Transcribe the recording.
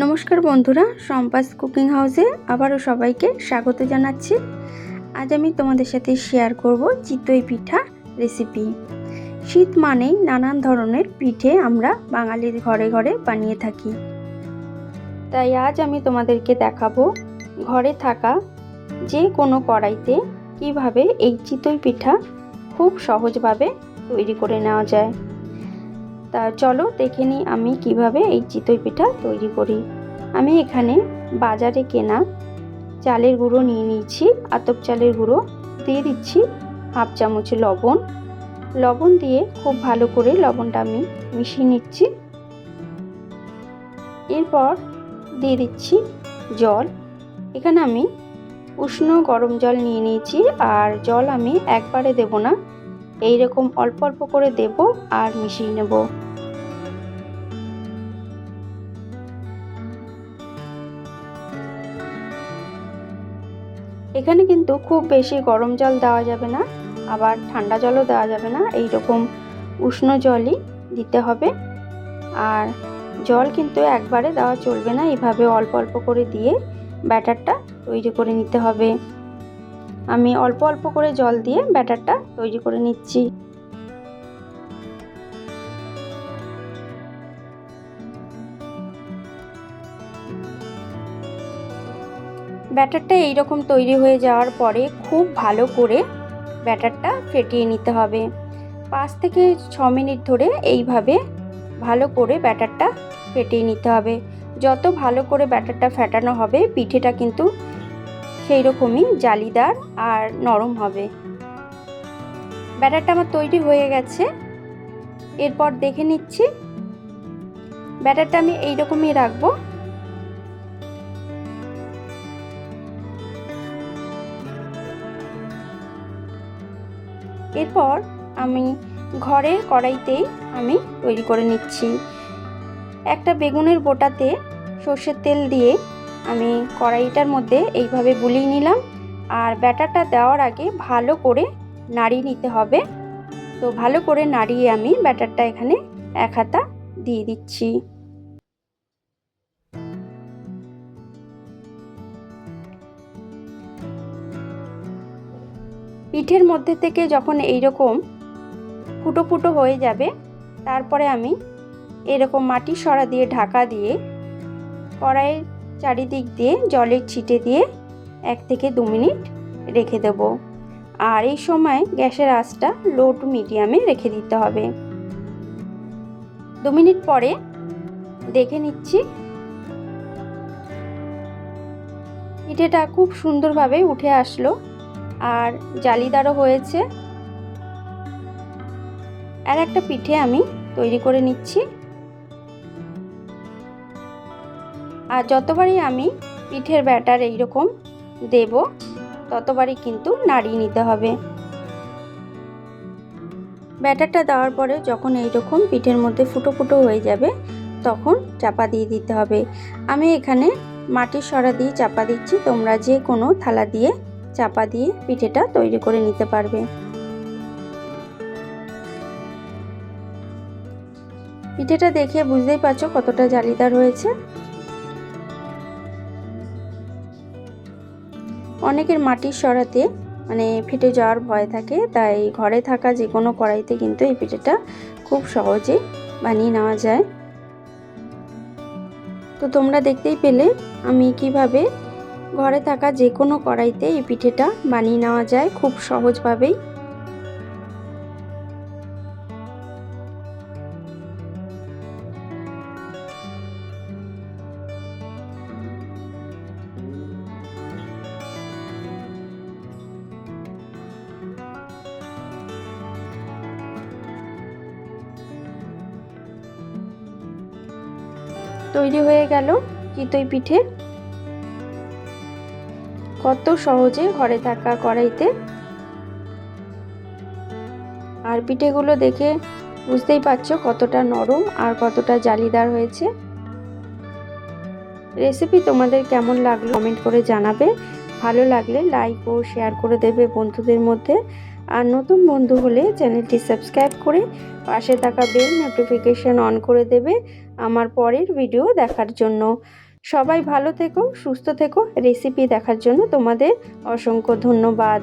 নমস্কার বন্ধুরা সম্পাস কুকিং হাউসে আবারও সবাইকে স্বাগত জানাচ্ছি। আজ আমি তোমাদের সাথে শেয়ার করব চিতই পিঠা রেসিপি। শীত মানেই নানান ধরনের পিঠে আমরা বাঙালির ঘরে ঘরে বানিয়ে থাকি। তাই আজ আমি তোমাদেরকে দেখাবো ঘরে থাকা যে কোনো কড়াইতে কীভাবে এই চিতই পিঠা খুব সহজভাবে তৈরি করে নেওয়া যায়। তা চলো দেখে নিই আমি কীভাবে এই চিতই পিঠা তৈরি করি। আমি এখানে বাজারে কেনা চালের গুঁড়ো নিয়ে নিয়েছি, আতপ চালের গুঁড়ো দিয়ে দিচ্ছি হাফ চামচ লবণ। লবণ দিয়ে খুব ভালো করে লবণটা আমি মিশিয়ে নিচ্ছি। এরপর দিয়ে দিচ্ছি জল। এখানে আমি উষ্ণ গরম জল নিয়ে নিয়েছি আর জল আমি একবারে দেব না এই রকম অল্প অল্প করে দেব আর মিশিয়ে নেব। এখানে কিন্তু খুব বেশি গরম জল দেওয়া যাবে না, আবার ঠান্ডা জলও দেওয়া যাবে না এই রকম উষ্ণ জলই দিতে হবে। আর জল কিন্তু একবারে দেওয়া চলবে না, এইভাবে অল্প অল্প করে দিয়ে ব্যাটারটা তৈরি করে নিতে হবে। আমি অল্প অল্প করে জল দিয়ে ব্যাটারটা তৈরি করে নিচ্ছি। ব্যাটারটা এইরকম তৈরি হয়ে যাওয়ার পরে খুব ভালো করে ব্যাটারটা ফেটিয়ে নিতে হবে। পাঁচ থেকে ছ মিনিট ধরে এইভাবে ভালো করে ব্যাটারটা ফেটিয়ে নিতে হবে। যত ভালো করে ব্যাটারটা ফেটানো হবে, পিঠেটা কিন্তু সেই রকমই জালিদার আর নরম হবে। ব্যাটারটা আমার তৈরি হয়ে গেছে। এরপর দেখে নিচ্ছি। ব্যাটারটা আমি এইরকমই রাখব। এরপর আমি ঘরের কড়াইতেই আমি তৈরি করে নিচ্ছি। একটা বেগুনের বোটাতে সর্ষের তেল দিয়ে আমি কড়াইটার মধ্যে এইভাবে বুলিয়ে নিলাম আর ব্যাটারটা দেওয়ার আগে ভালো করে নাড়িয়ে নিতে হবে। তো ভালো করে নাড়িয়ে আমি ব্যাটারটা এখানে এক হাতা দিয়ে দিচ্ছি। পিঠের মধ্যে থেকে যখন এই রকম ফুটো ফুটো হয়ে যাবে, তারপরে আমি এরকম মাটির সরা দিয়ে ঢাকা দিয়ে কড়াইয়ের চারিদিক দিয়ে জলের ছিটে দিয়ে এক থেকে দু মিনিট রেখে দেব। আর এই সময় গ্যাসের আঁচটা লো টু মিডিয়ামে রেখে দিতে হবে। দু মিনিট পরে দেখে নিচ্ছি পিঠেটা খুব সুন্দরভাবে উঠে আসলো। আর জালিদারও হয়েছে। আর একটা পিঠে আমি তৈরি করে নিচ্ছি। আর যতবারই আমি পিঠের ব্যাটার এইরকম দেব, ততবারই কিন্তু নাড়িয়ে নিতে হবে। ব্যাটারটা দেওয়ার পরে যখন এইরকম পিঠের মধ্যে ফুটো ফুটো হয়ে যাবে, তখন চাপা দিয়ে দিতে হবে। আমি এখানে মাটির সরা দিয়ে চাপা দিচ্ছি, তোমরা যে কোনো থালা দিয়ে চাপা দিয়ে পিঠেটা তৈরি করে নিতে পারবে। পিঠেটা দেখে বুঝতেই পারছ কতটা জালিদার হয়েছে। অনেকের মাটির সরাতে মানে ফেটে যাওয়ার ভয় থাকে, তাই ঘরে থাকা যে কোনো কড়াইতে কিন্তু এই পিঠেটা খুব সহজে বানিয়ে নেওয়া যায়। তো তোমরা দেখতেই পেলে আমি কীভাবে ঘরে থাকা যে কোনো কড়াইতে এই পিঠেটা বানিয়ে নেওয়া যায় খুব সহজভাবেই। তৈরি হয়ে গেল চিতই পিঠে। কত সহজে ঘরে থাকা কড়াইতে। আর পিঠেগুলো দেখে বুঝতেই পারছ কতটা নরম আর কতটা জালিদার হয়েছে। রেসিপি তোমাদের কেমন লাগল কমেন্ট করে জানাবে। ভালো লাগলে লাইক ও শেয়ার করে দেবে বন্ধুদের মধ্যে। আর নতুন বন্ধু হলে চ্যানেলটি সাবস্ক্রাইব করে পাশে থাকা বেল নোটিফিকেশন অন করে দেবে আমার পরের ভিডিও দেখার জন্য। সবাই ভালো থেকো সুস্থ থেকো। রেসিপি দেখার জন্য তোমাদের অসংখ্য ধন্যবাদ।